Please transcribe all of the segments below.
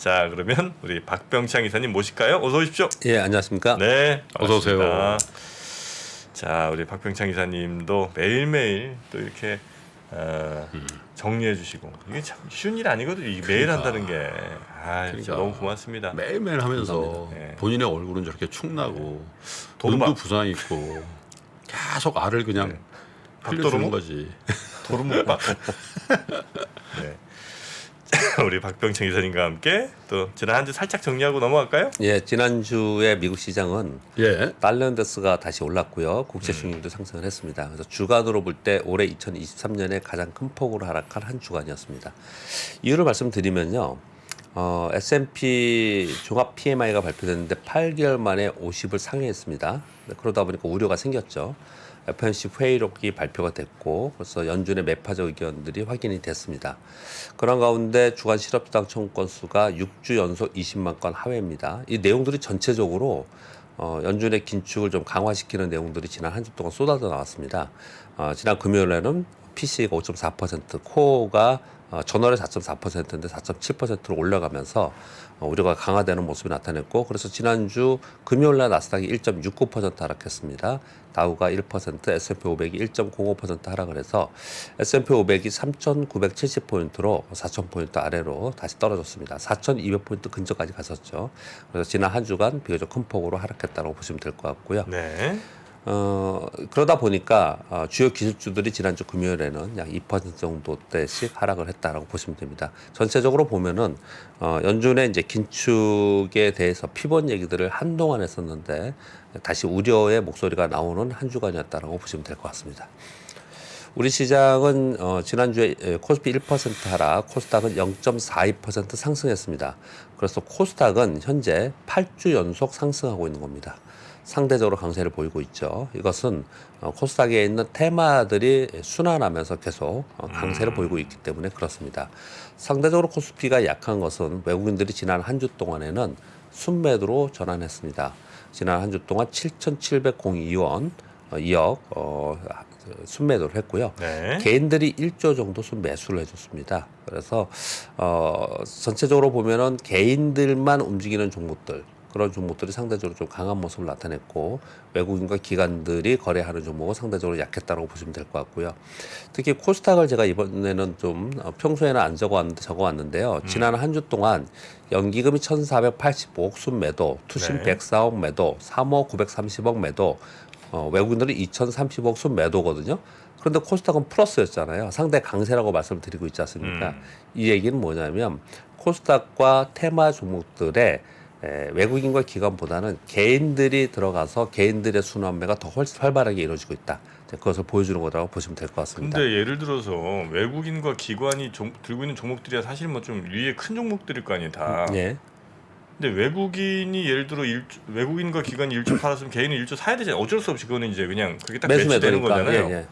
자 그러면 우리 박병창 이사님 모실까요? 어서 오십시오. 예, 안녕하십니까? 네, 어서 오세요. 자 우리 박병창 이사님도 매일매일 또 이렇게 어, 정리해 주시고 이게 참 쉬운 일 아니거든요. 매일 그러니까. 한다는 게 아, 그러니까. 너무 고맙습니다. 매일매일 하면서 감사합니다. 네. 본인의 얼굴은 저렇게 축나고 도루묵. 눈도 부상 있고 계속 알을 그냥 네. 흘려주는? 거지. 도루묵밥. 네. 우리 박병창 이사님과 함께 또 지난 한 주 살짝 정리하고 넘어갈까요? 예, 지난주에 미국 시장은 예. 달러인데스가 다시 올랐고요. 국채 수익률도 상승을 했습니다. 그래서 주간으로 볼 때 올해 2023년에 가장 큰 폭으로 하락한 한 주간이었습니다. 이유를 말씀드리면요. 어, S&P 종합 PMI가 발표됐는데 8개월 만에 50을 상회했습니다. 네, 그러다 보니까 우려가 생겼죠. FOMC 회의록이 발표가 됐고 벌써 연준의 매파적 의견들이 확인이 됐습니다. 그런 가운데 주간 실업당 청구 건수가 6주 연속 20만 건 하회입니다. 이 내용들이 전체적으로 어, 연준의 긴축을 좀 강화시키는 내용들이 지난 한 주 동안 쏟아져 나왔습니다. 어, 지난 금요일에는 PC가 5.4%, 코어가 어, 전월에 4.4%인데 4.7%로 올라가면서 어, 우려가 강화되는 모습이 나타냈고 그래서 지난주 금요일 날 나스닥이 1.69% 하락했습니다. 다우가 1%, S&P 500이 1.05% 하락을 해서 S&P 500이 3,970포인트로 4,000포인트 아래로 다시 떨어졌습니다. 4,200포인트 근처까지 갔었죠. 그래서 지난 한 주간 비교적 큰 폭으로 하락했다고 보시면 될 것 같고요. 네. 어, 그러다 보니까 어, 주요 기술주들이 지난주 금요일에는 약 2% 정도대씩 하락을 했다라고 보시면 됩니다. 전체적으로 보면은 어, 연준의 이제 긴축에 대해서 피본 얘기들을 한동안 했었는데 다시 우려의 목소리가 나오는 한 주간이었다라고 보시면 될 것 같습니다. 우리 시장은 어, 지난주에 에, 코스피 1% 하락, 코스닥은 0.42% 상승했습니다. 그래서 코스닥은 현재 8주 연속 상승하고 있는 겁니다. 상대적으로 강세를 보이고 있죠. 이것은 어, 코스닥에 있는 테마들이 순환하면서 계속 어, 강세를 보이고 있기 때문에 그렇습니다. 상대적으로 코스피가 약한 것은 외국인들이 지난 한 주 동안에는 순매도로 전환했습니다. 지난 한 주 동안 7,702원, 어, 2억 어, 순매도를 했고요. 네. 개인들이 1조 정도 순매수를 해줬습니다. 그래서 어, 전체적으로 보면은 개인들만 움직이는 종목들 그런 종목들이 상대적으로 좀 강한 모습을 나타냈고 외국인과 기관들이 거래하는 종목은 상대적으로 약했다고 보시면 될 것 같고요. 특히 코스닥을 제가 이번에는 좀 어, 평소에는 안 적어왔는데 적어왔는데요. 지난 한 주 동안 연기금이 1,485억 순 매도, 투신 네. 104억 매도, 3억 930억 매도, 어, 외국인들이 2,030억 순 매도거든요. 그런데 코스닥은 플러스였잖아요. 상대 강세라고 말씀을 드리고 있지 않습니까? 음. 이 얘기는 뭐냐면 코스닥과 테마 종목들의 에, 외국인과 기관보다는 개인들이 들어가서 개인들의 순환매가 더 훨씬 활발하게 이루어지고 있다. 그것을 보여주는 거라고 보시면 될 것 같습니다. 근데 예를 들어서 외국인과 기관이 종- 들고 있는 종목들이 사실 뭐 좀 위에 큰 종목들일 거 아니에요 다. 예. 근데 외국인이 예를 들어 일 외국인과 기관이 일조 팔았으면 개인은 일조 사야 되잖아요. 어쩔 수 없이 그거는 이제 그냥 그게 딱 매수 매치되는 매도니까. 거잖아요. 예, 예.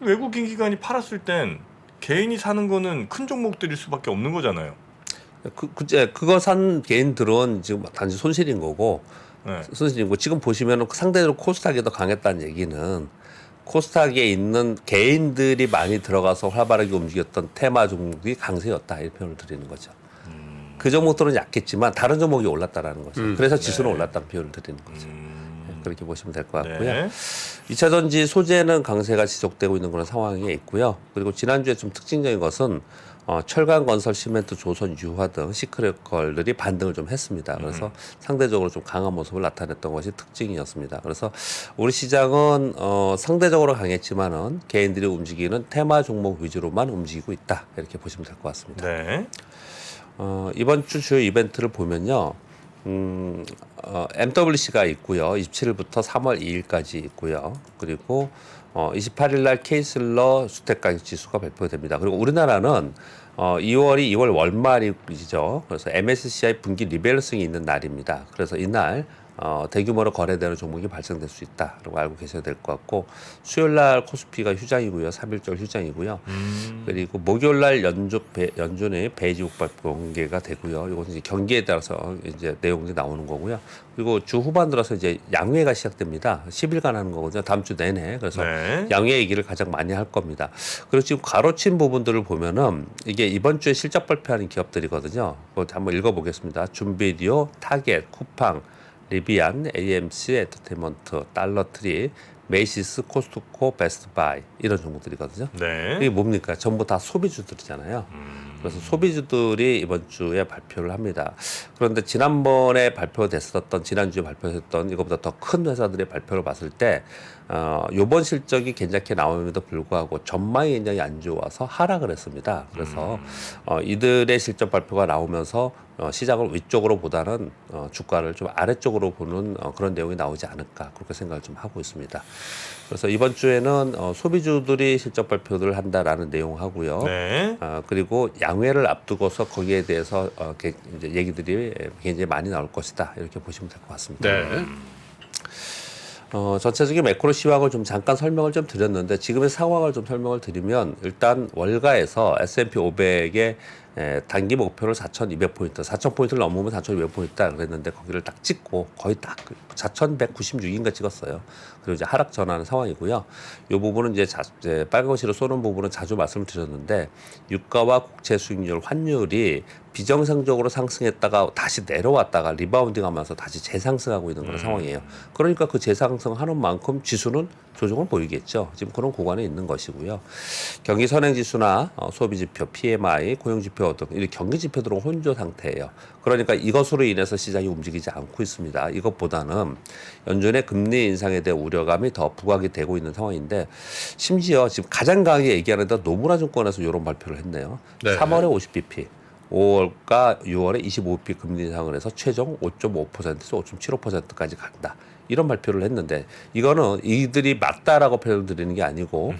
외국인 기관이 팔았을 땐 개인이 사는 거는 큰 종목들일 수밖에 없는 거잖아요. 그, 그, 예, 그거 산 개인 들은 지금 단지 손실인 거고 네. 손실이고 지금 보시면 상대적으로 코스닥이 더 강했다는 얘기는 코스닥에 있는 개인들이 많이 들어가서 활발하게 움직였던 테마 종목이 강세였다 이런 표현을 드리는 거죠. 음. 그 종목들은 약했지만 다른 종목이 올랐다라는 거죠. 음, 그래서 지수는 네. 올랐다는 표현을 드리는 거죠. 음, 그렇게 보시면 될 것 같고요. 네. 2차 전지 소재는 강세가 지속되고 있는 그런 상황에 있고요. 그리고 지난주에 좀 특징적인 것은 어, 철강 건설, 시멘트, 조선, 유화 등 시크릿걸들이 반등을 좀 했습니다. 그래서 상대적으로 좀 강한 모습을 나타냈던 것이 특징이었습니다. 그래서 우리 시장은 어, 상대적으로 강했지만은 개인들이 움직이는 테마 종목 위주로만 움직이고 있다 이렇게 보시면 될 것 같습니다. 네. 어, 이번 주 주요 이벤트를 보면요. 음, 어, MWC가 있고요. 27일부터 3월 2일까지 있고요. 그리고 어, 28일 날 케이슬러 주택 가격 지수가 발표됩니다. 그리고 우리나라는 어, 2월이 2월 월말이죠. 그래서 MSCI 분기 리밸런싱이 있는 날입니다. 그래서 이날 어, 대규모로 거래되는 종목이 발생될 수 있다라고 알고 계셔야 될 것 같고 수요일 날 코스피가 휴장이고요. 3일절 휴장이고요. 음. 그리고 목요일 날 연주 배, 연준의 베이지 국밥 공개가 되고요. 이것은 이제 경기에 따라서 이제 내용이 나오는 거고요. 그리고 주 후반 들어서 이제 양회가 시작됩니다. 10일간 하는 거거든요. 다음 주 내내. 그래서 네. 양회 얘기를 가장 많이 할 겁니다. 그리고 지금 가로친 부분들을 보면은 이게 이번 주에 실적 발표하는 기업들이거든요. 그거 한번 읽어보겠습니다. 준비디오, 타겟, 쿠팡, 리비안, AMC, 엔터테인먼트, 달러트리, 메이시스, 코스트코, 베스트바이 이런 종목들이거든요. 네. 이게 뭡니까? 전부 다 소비주들이잖아요. 그래서 소비주들이 이번 주에 발표를 합니다. 그런데 지난번에 발표됐었던 지난주에 발표됐던 이거보다 더 큰 회사들의 발표를 봤을 때 어, 요번 실적이 괜찮게 나옴에도 불구하고 전망이 굉장히 안 좋아서 하락을 했습니다. 그래서 어, 이들의 실적 발표가 나오면서 어, 시장을 위쪽으로 보다는 어, 주가를 좀 아래쪽으로 보는 어, 그런 내용이 나오지 않을까 그렇게 생각을 좀 하고 있습니다. 그래서 이번 주에는 어, 소비주들이 실적 발표를 한다라는 내용하고요. 네. 어, 그리고 양회를 앞두고서 거기에 대해서 어, 게- 이제 얘기들이 굉장히 많이 나올 것이다 이렇게 보시면 될 것 같습니다. 네. 어, 전체적인 매크로 시황을 좀 잠깐 설명을 좀 드렸는데 지금의 상황을 좀 설명을 드리면 일단 월가에서 S&P 500의 에, 단기 목표를 4,200포인트, 4,000포인트를 넘으면 4,200포인트다 그랬는데 거기를 딱 찍고 거의 딱 4,196인가 찍었어요. 그리고 이제 하락 전하는 상황이고요. 이 부분은 이제, 자, 이제 빨간 것으로 쏘는 부분은 자주 말씀을 드렸는데 유가와 국채 수익률 환율이 비정상적으로 상승했다가 다시 내려왔다가 리바운딩하면서 다시 재상승하고 있는 그런 상황이에요. 그러니까 그 재상승하는 만큼 지수는 조정을 보이겠죠. 지금 그런 구간에 있는 것이고요. 경기 선행 지수나 어, 소비 지표, PMI, 고용 지표 등 이런 경기 지표들은 혼조 상태예요. 그러니까 이것으로 인해서 시장이 움직이지 않고 있습니다. 이것보다는 연준의 금리 인상에 대한 우려 감이 더 부각이 되고 있는 상황인데 심지어 지금 가장 강하게 얘기하는 데 노무라 증권에서 이런 발표를 했네요. 네. 3월에 50bp, 5월과 6월에 25bp 금리 인상을 해서 최종 5.5%에서 5.75%까지 간다. 이런 발표를 했는데 이거는 이들이 맞다라고 표현을 드리는 게 아니고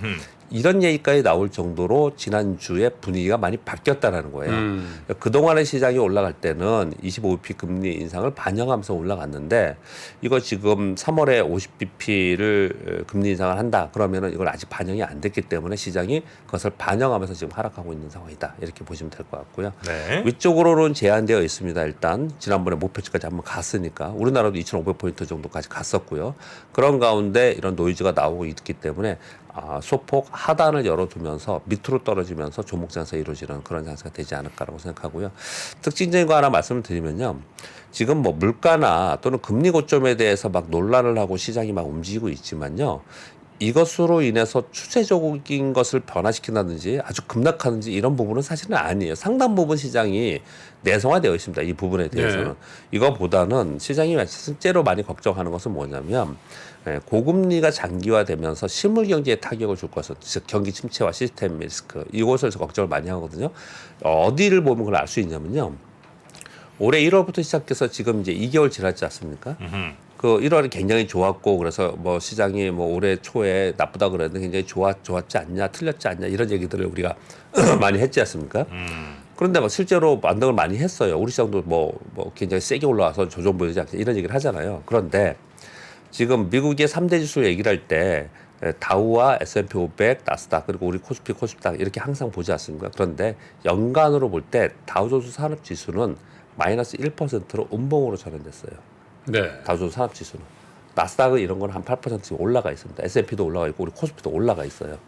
이런 얘기까지 나올 정도로 지난주에 분위기가 많이 바뀌었다라는 거예요. 음. 그동안의 시장이 올라갈 때는 25bp 금리 인상을 반영하면서 올라갔는데 이거 지금 3월에 50bp를 금리 인상을 한다. 그러면은 이걸 아직 반영이 안 됐기 때문에 시장이 그것을 반영하면서 지금 하락하고 있는 상황이다. 이렇게 보시면 될 것 같고요. 네. 위쪽으로는 제한되어 있습니다. 일단 지난번에 목표치까지 한번 갔으니까 우리나라도 2,500포인트 정도까지 갔었고요. 그런 가운데 이런 노이즈가 나오고 있기 때문에 아, 소폭 하단을 열어두면서 밑으로 떨어지면서 조목 장사 이루어지는 그런 장사가 되지 않을까라고 생각하고요. 특징적인 거 하나 말씀을 드리면요. 지금 뭐 물가나 또는 금리 고점에 대해서 막 논란을 하고 시장이 막 움직이고 있지만요. 이것으로 인해서 추세적인 것을 변화시킨다든지 아주 급락하든지 이런 부분은 사실은 아니에요. 상당 부분 시장이 내성화되어 있습니다. 이 부분에 대해서는. 네. 이거보다는 시장이 실제로 많이 걱정하는 것은 뭐냐면 예, 고금리가 장기화되면서 실물 경제에 타격을 줄 것은 즉 경기 침체와 시스템 리스크 이것을 걱정을 많이 하거든요. 어디를 보면 그걸 알 수 있냐면요. 올해 1월부터 시작해서 지금 이제 2개월 지났지 않습니까? 음흠. 그 1월이 굉장히 좋았고 그래서 뭐 시장이 뭐 올해 초에 나쁘다 그랬는데 굉장히 좋았 좋았지 않냐 틀렸지 않냐 이런 얘기들을 우리가 많이 했지 않습니까? 음. 그런데 뭐 실제로 반등을 많이 했어요. 우리 시장도 뭐, 뭐 굉장히 세게 올라와서 조정 보이지 않게 이런 얘기를 하잖아요. 그런데 지금 미국의 3대 지수 얘기를 할 때 다우와 S&P 500, 나스닥 그리고 우리 코스피, 코스닥 이렇게 항상 보지 않습니까? 그런데 연간으로 볼 때 다우존스 산업 지수는 마이너스 1%로 음봉으로 전환됐어요. 네. 다우존스 산업 지수는 나스닥은 이런 건 한 8%씩 올라가 있습니다. S&P도 올라가 있고 우리 코스피도 올라가 있어요.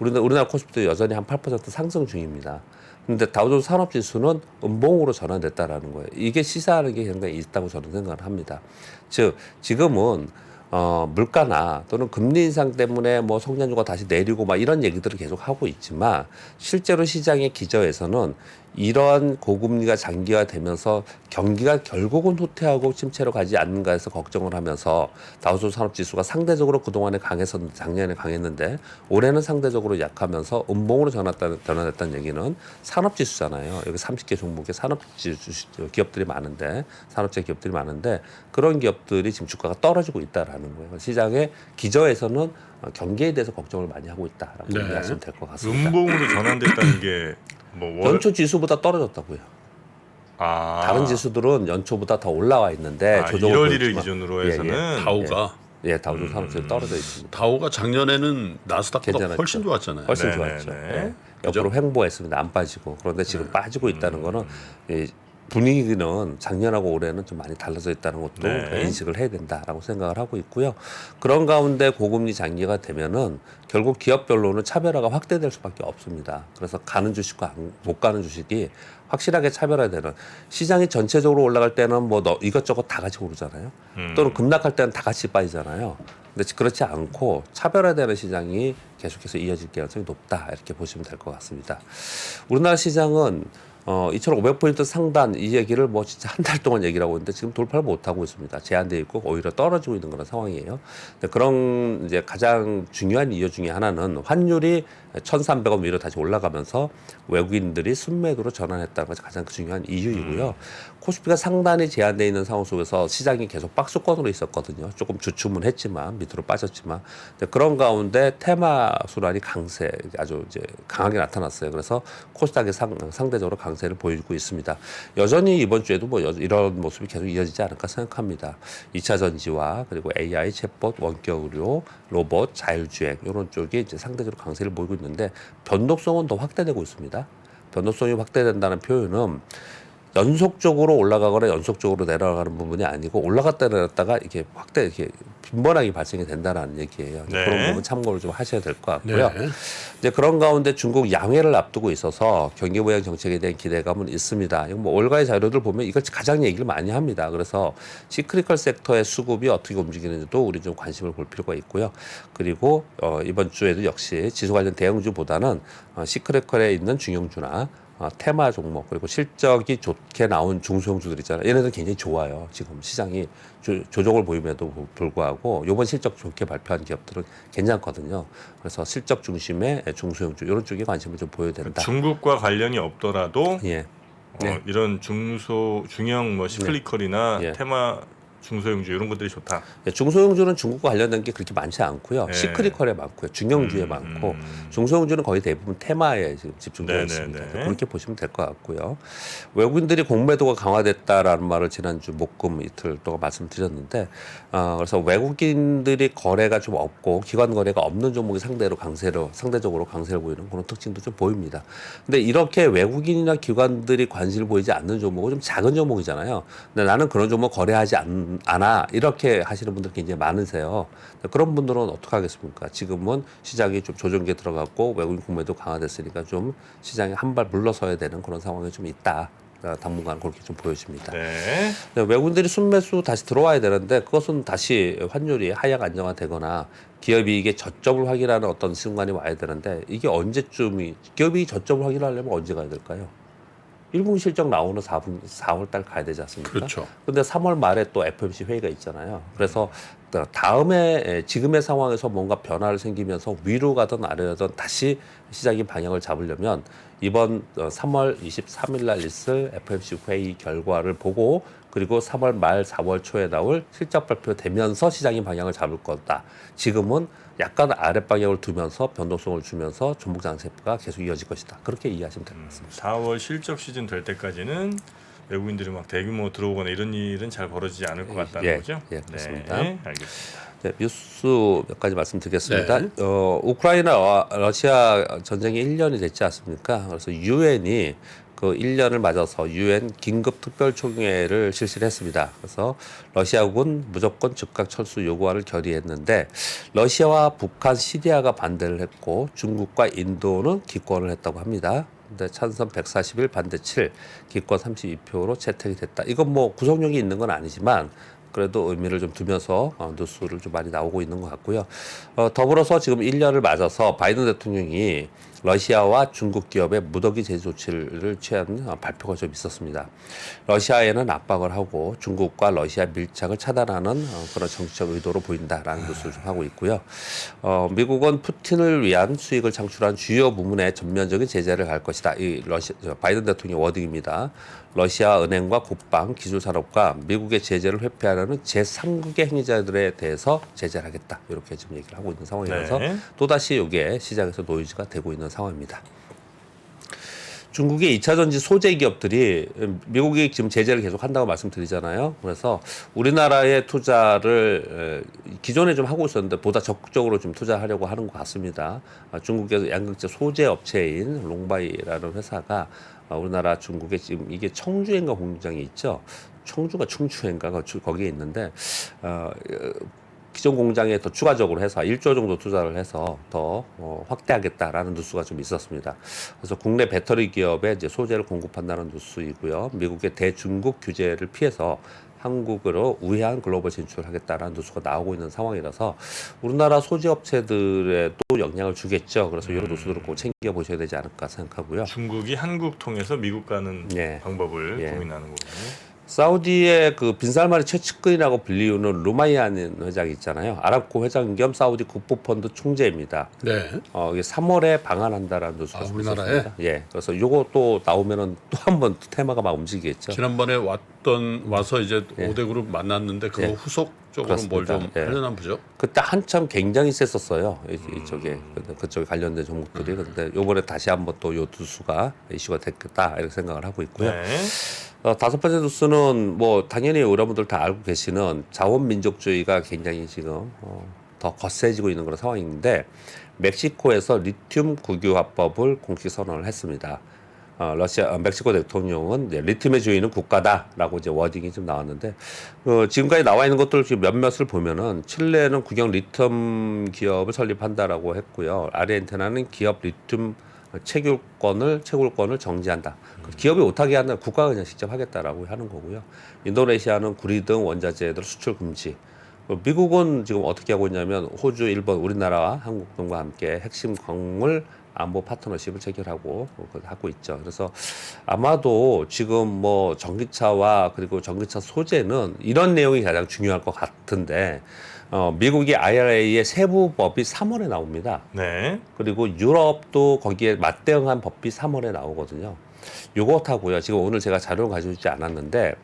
우리나라, 우리나라 코스피도 여전히 한 8% 상승 중입니다. 근데 다우존스 산업 지수는 음봉으로 전환됐다라는 거예요. 이게 시사하는 게 굉장히 있다고 저는 생각을 합니다. 즉 지금은 어, 물가나 또는 금리 인상 때문에 뭐 성장주가 다시 내리고 막 이런 얘기들을 계속 하고 있지만 실제로 시장의 기저에서는 이러한 고금리가 장기화되면서 경기가 결국은 후퇴하고 침체로 가지 않는가 해서 걱정을 하면서 다우존 산업지수가 상대적으로 그동안에 강했었는데 작년에 강했는데 올해는 상대적으로 약하면서 음봉으로 전환했다는, 전환했다는 얘기는 산업지수잖아요. 여기 30개 종목의 산업지수 기업들이 많은데 산업재 기업들이 많은데 그런 기업들이 지금 주가가 떨어지고 있다라는 거예요. 시장의 기저에서는 어, 경기에 대해서 걱정을 많이 하고 있다라고 네. 이해하시면 될 것 같습니다. 음봉으로 전환됐다는 게 뭐 연초 지수보다 떨어졌다고요. 아. 다른 지수들은 연초보다 더 올라와 있는데 아, 조정을 1월 1일 보였지만 기준으로 예, 해서는 다우가 예, 예 다우존 산업지수 떨어져 있습니다. 다우가 작년에는 나스닥보다 괜찮았죠. 훨씬 좋았잖아요. 훨씬 네, 좋았죠. 네, 네. 예. 옆으로 횡보했습니다. 안 빠지고 그런데 지금 빠지고 있다는 거는 이 분위기는 작년하고 올해는 좀 많이 달라져 있다는 것도 네. 인식을 해야 된다라고 생각을 하고 있고요. 그런 가운데 고금리 장기가 되면은 결국 기업별로는 차별화가 확대될 수밖에 없습니다. 그래서 가는 주식과 안- 못 가는 주식이 확실하게 차별화되는 시장이 전체적으로 올라갈 때는 뭐 너- 이것저것 다 같이 오르잖아요. 음. 또는 급락할 때는 다 같이 빠지잖아요. 근데 그렇지 않고 차별화되는 시장이 계속해서 이어질 가능성이 높다 이렇게 보시면 될 것 같습니다. 우리나라 시장은 어, 2,500포인트 상단 이 얘기를 뭐 진짜 한 달 동안 얘기를 하고 있는데 지금 돌파를 못 하고 있습니다. 제한돼 있고 오히려 떨어지고 있는 그런 상황이에요. 그런 이제 가장 중요한 이유 중에 하나는 환율이 1,300원 위로 다시 올라가면서 외국인들이 순매도로 전환했다는 것이 가장 중요한 이유이고요. 코스피가 상단이 제한돼 있는 상황 속에서 시장이 계속 박스권으로 있었거든요. 조금 주춤은 했지만 밑으로 빠졌지만 그런 가운데 테마 순환이 강세 아주 이제 강하게 나타났어요. 그래서 코스닥이 상, 상대적으로 강세 를 보이고 있습니다. 여전히 이번 주에도 뭐 여- 이런 모습이 계속 이어지지 않을까 생각합니다. 2차 전지와 그리고 AI, 챗봇, 원격 의료, 로봇, 자율주행 이런 쪽이 이제 상대적으로 강세를 보이고 있는데 변동성은 더 확대되고 있습니다. 변동성이 확대된다는 표현은 연속적으로 올라가거나 연속적으로 내려가는 부분이 아니고 올라갔다 내렸다가 이게 확대 이렇게 빈번하게 발생이 된다는 얘기예요. 네. 그런 부분 참고를 좀 하셔야 될 것 같고요. 네. 이제 그런 가운데 중국 양해를 앞두고 있어서 경기 부양 정책에 대한 기대감은 있습니다. 뭐 올가의 자료들 보면 이걸 가장 얘기를 많이 합니다. 그래서 시크리컬 섹터의 수급이 어떻게 움직이는지도 우리 좀 관심을 볼 필요가 있고요. 그리고 어, 이번 주에도 역시 지수 관련 대형주보다는 어, 시크리컬에 있는 중형주나 어, 테마 종목 그리고 실적이 좋게 나온 중소형주들 있잖아요. 얘네들 굉장히 좋아요. 지금 시장이 조, 조정을 보임에도 불- 불구하고 이번 실적 좋게 발표한 기업들은 괜찮거든요. 그래서 실적 중심의 중소형주 이런 쪽에 관심을 좀 보여야 된다. 중국과 관련이 없더라도 예. 어, 네. 이런 중소 중형 뭐 시클리컬이나 예. 테마 중소형주 이런 것들이 좋다. 예, 중소형주는 중국과 관련된 게 그렇게 많지 않고요. 예. 시크리컬에 많고요. 중형주에 음, 많고 음. 중소형주는 거의 대부분 테마에 지금 집중되어 네네네. 있습니다. 그렇게 보시면 될 것 같고요. 외국인들이 공매도가 강화됐다라는 말을 지난주 목금 이틀 동안 말씀드렸는데 어, 그래서 외국인들이 거래가 좀 없고 기관 거래가 없는 종목이 상대로 강세로 상대적으로 강세를 보이는 그런 특징도 좀 보입니다. 근데 이렇게 외국인이나 기관들이 관심을 보이지 않는 종목은 좀 작은 종목이잖아요. 근데 나는 그런 종목 거래하지 않, 않아 이렇게 하시는 분들 굉장히 많으세요. 그런 분들은 어떻게 하겠습니까? 지금은 시장이 좀 조정기에 들어갔고 외국인 공매도 강화됐으니까 좀 시장이 한 발 물러서야 되는 그런 상황이 좀 있다. 어, 당분간 그렇게 좀 보여집니다. 네. 네, 외국인들이 순매수 다시 들어와야 되는데 그것은 다시 환율이 하향 안정화되거나 기업이익의 저점을 확인하는 어떤 순간이 와야 되는데 이게 언제쯤이 기업이 저점을 확인하려면 언제 가야 될까요? 1분 실적 나오는 4분 4월 달 가야 되지 않습니까? 그렇죠. 근데 3월 말에 또 FOMC 회의가 있잖아요. 그래서 다음에 에, 지금의 상황에서 뭔가 변화를 생기면서 위로 가든 아래로든 다시 시장이 방향을 잡으려면 이번 어, 3월 23일 날 있을 FOMC 회의 결과를 보고 그리고 3월 말 4월 초에 나올 실적 발표되면서 시장이 방향을 잡을 거다. 지금은 약간 아랫 방향을 두면서 변동성을 주면서 종목 장세가 계속 이어질 것이다. 그렇게 이해하시면 될 것 같습니다. 4월 실적 시즌 될 때까지는 외국인들이 막 대규모 들어오거나 이런 일은 잘 벌어지지 않을 것 같다는 예, 거죠. 예, 그렇습니다. 네, 알겠습니다. 네, 뉴스 몇 가지 말씀드리겠습니다. 네. 어, 우크라이나와 러시아 전쟁이 1년이 됐지 않습니까? 그래서 유엔이 그 1년을 맞아서 유엔 긴급 특별 총회를 실시를 했습니다. 그래서 러시아군 무조건 즉각 철수 요구안을 결의했는데 러시아와 북한, 시리아가 반대를 했고 중국과 인도는 기권을 했다고 합니다. 근데 찬성 141 반대 7 기권 32표로 채택이 됐다. 이건 뭐 구속력이 있는 건 아니지만 그래도 의미를 좀 두면서 어, 뉴스를 좀 많이 나오고 있는 것 같고요. 어, 더불어서 지금 1년을 맞아서 바이든 대통령이 러시아와 중국 기업의 무더기 제재 조치를 취한 어, 발표가 좀 있었습니다. 러시아에는 압박을 하고 중국과 러시아 밀착을 차단하는 어, 그런 정치적 의도로 보인다라는 뉴스를 좀 하고 있고요. 어, 미국은 푸틴을 위한 수익을 창출한 주요 부문에 전면적인 제재를 할 것이다. 이 러시 저 바이든 대통령 워딩입니다. 러시아 은행과 국방, 기술산업과 미국의 제재를 회피하려는 제3국의 행위자들에 대해서 제재를 하겠다. 이렇게 지금 얘기를 하고 있는 상황이라서 네. 또다시 이게 시장에서 노이즈가 되고 있는 상황입니다. 중국의 2차 전지 소재 기업들이 미국이 지금 제재를 계속 한다고 말씀드리잖아요. 그래서 우리나라의 투자를 에, 기존에 좀 하고 있었는데 보다 적극적으로 좀 투자하려고 하는 것 같습니다. 아, 중국에서 양극재 소재 업체인 롱바이라는 회사가 아, 우리나라 중국에 지금 이게 청주인가 공장이 있죠. 청주가 충주인가가 주- 거기에 있는데 어, 기존 공장에 더 추가적으로 해서 1조 정도 투자를 해서 더 어, 확대하겠다라는 뉴스가 좀 있었습니다. 그래서 국내 배터리 기업에 이제 소재를 공급한다는 뉴스이고요. 미국의 대중국 규제를 피해서 한국으로 우회한 글로벌 진출하겠다라는 뉴스가 나오고 있는 상황이라서 우리나라 소재 업체들에 또 영향을 주겠죠. 그래서 이런 뉴스들을 꼭 챙겨 보셔야 되지 않을까 생각하고요. 중국이 한국 통해서 미국 가는 예. 방법을 예. 고민하는 거군요. 사우디의 그 빈살만의 최측근이라고 불리우는 루마이안 회장이 있잖아요. 아랍코 회장 겸 사우디 국부펀드 총재입니다. 네. 어, 이게 3월에 방한한다라는 뉴스가 아, 좀 우리나라에? 있었습니다. 예. 그래서 요거 또 나오면은 또 한 번 테마가 막 움직이겠죠. 지난번에 왔던 와서 이제 예. 오 5대 그룹 만났는데 그거 예. 후속적으로 뭘 그렇습니다. 좀 예. 하려나 보죠. 그때 한참 굉장히 셌었어요. 이, 음. 이쪽에 근데 그쪽에 관련된 종목들이 근데 요번에 다시 한번 또 요 두수가 이슈가 됐겠다 이렇게 생각을 하고 있고요. 네. 어, 다섯 번째 뉴스는 뭐 당연히 여러분들 다 알고 계시는 자원민족주의가 굉장히 지금 어, 더 거세지고 있는 그런 상황인데 멕시코에서 리튬 국유화법을 공식 선언을 했습니다. 어, 러시아 어, 멕시코 대통령은 이제 리튬의 주인은 국가다라고 이제 워딩이 좀 나왔는데 어, 지금까지 나와 있는 것들 몇몇을 보면은 칠레는 국영 리튬 기업을 설립한다라고 했고요. 아르헨티나는 기업 리튬 채굴권을 채굴권을 정지한다. 그 기업이 못하게 한다. 국가가 그냥 직접 하겠다라고 하는 거고요. 인도네시아는 구리 등 원자재들 수출 금지. 어, 미국은 지금 어떻게 하고 있냐면 호주, 일본, 우리나라와 한국 등과 함께 핵심 광물 안보 파트너십을 체결하고 어, 그걸 하고 있죠. 그래서 아마도 지금 뭐 전기차와 그리고 전기차 소재는 이런 내용이 가장 중요할 것 같은데 어, 미국이 IRA의 세부 법이 3월에 나옵니다. 네. 그리고 유럽도 거기에 맞대응한 법이 3월에 나오거든요. 요것하고요. 지금 오늘 제가 자료를 가지고 있지 않았는데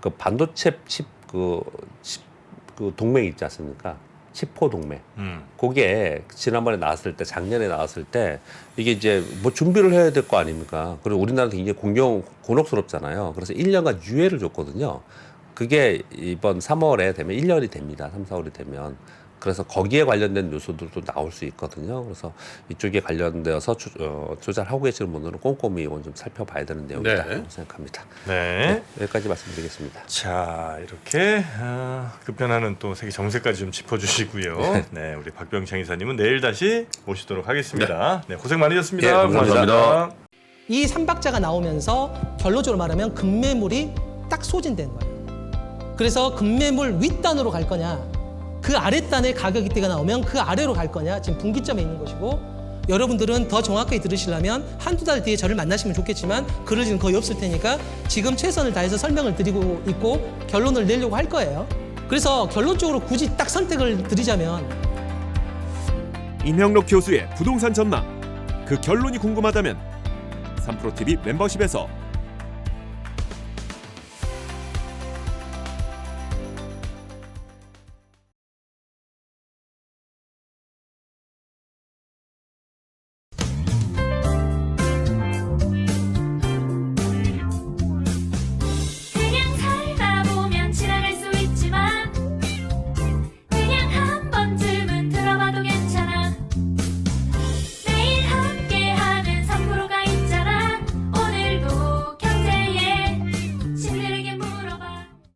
그 반도체 칩그 칩, 그 동맹 있지 않습니까? 치포 동맹. 음. 그게 지난번에 나왔을 때 작년에 나왔을 때 이게 이제 뭐 준비를 해야 될 거 아닙니까? 그리고 우리나라도 굉장히 공경 곤혹스럽잖아요. 그래서 1년간 유예를 줬거든요. 그게 이번 3월에 되면 1년이 됩니다. 3, 4월이 되면. 그래서 거기에 관련된 뉴스들도 나올 수 있거든요. 그래서 이쪽에 관련되어서 조, 어, 조잘하고 계시는 분들은 꼼꼼히 이건 좀 살펴봐야 되는 내용이다 네. 생각합니다. 네. 여기까지 말씀드리겠습니다. 자 이렇게 아, 급변하는 또 세계 정세까지 좀 짚어주시고요. 네, 우리 박병창 이사님은 내일 다시 모시도록 하겠습니다. 네, 고생 많으셨습니다. 예, 감사합니다. 고맙습니다. 이 삼박자가 나오면서 결론적으로 말하면 급매물이 딱 소진된 거예요. 그래서 급매물 윗단으로 갈 거냐, 그 아랫단의 가격 이때가 나오면 그 아래로 갈 거냐, 지금 분기점에 있는 것이고, 여러분들은 더 정확하게 들으시려면 한두 달 뒤에 저를 만나시면 좋겠지만, 그럴 일은 거의 없을 테니까 지금 최선을 다해서 설명을 드리고 있고, 결론을 내려고 할 거예요. 그래서 결론적으로 굳이 딱 선택을 드리자면, 임형록 교수의 부동산 전망 그 결론이 궁금하다면 삼프로TV 멤버십에서